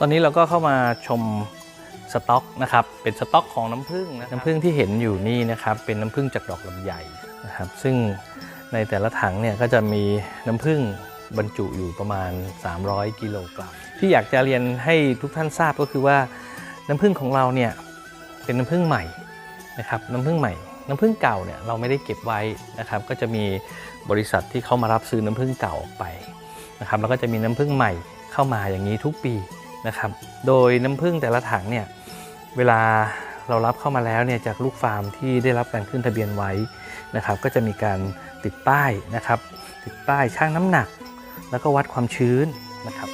ตอนนี้เราก็เข้ามาชมสต็อกนะครับ เป็นสต็อกของน้ำผึ้งนะน้ำผึ้งที่เห็นอยู่นี่นะครับ เป็นน้ำผึ้งจากดอกลำไยนะครับ ซึ่งในแต่ละถังเนี่ยก็จะมีน้ำผึ้งบรรจุอยู่ประมาณ 300 กิโลกรัม ที่อยากจะเรียนให้ทุกท่านทราบก็คือว่าน้ำผึ้งของเราเนี่ยเป็นน้ำผึ้งใหม่นะครับ น้ำผึ้งใหม่ น้ำผึ้งเก่าเนี่ยเราไม่ได้เก็บไว้นะครับ ก็จะมีบริษัทที่เข้ามารับซื้อน้ำผึ้งเก่าออกไปนะครับ แล้วก็จะมีน้ำผึ้งใหม่เข้ามาอย่างนี้ทุกปี นะครับโดยน้ำผึ้งแต่ละถังเนี่ยเวลาเรารับเข้ามาแล้วเนี่ยจากลูกฟาร์มที่ได้รับการขึ้นทะเบียนไว้นะครับ ก็จะมีการติดป้ายนะครับ ติดป้ายชั่งน้ำหนัก แล้วก็วัดความชื้นนะครับ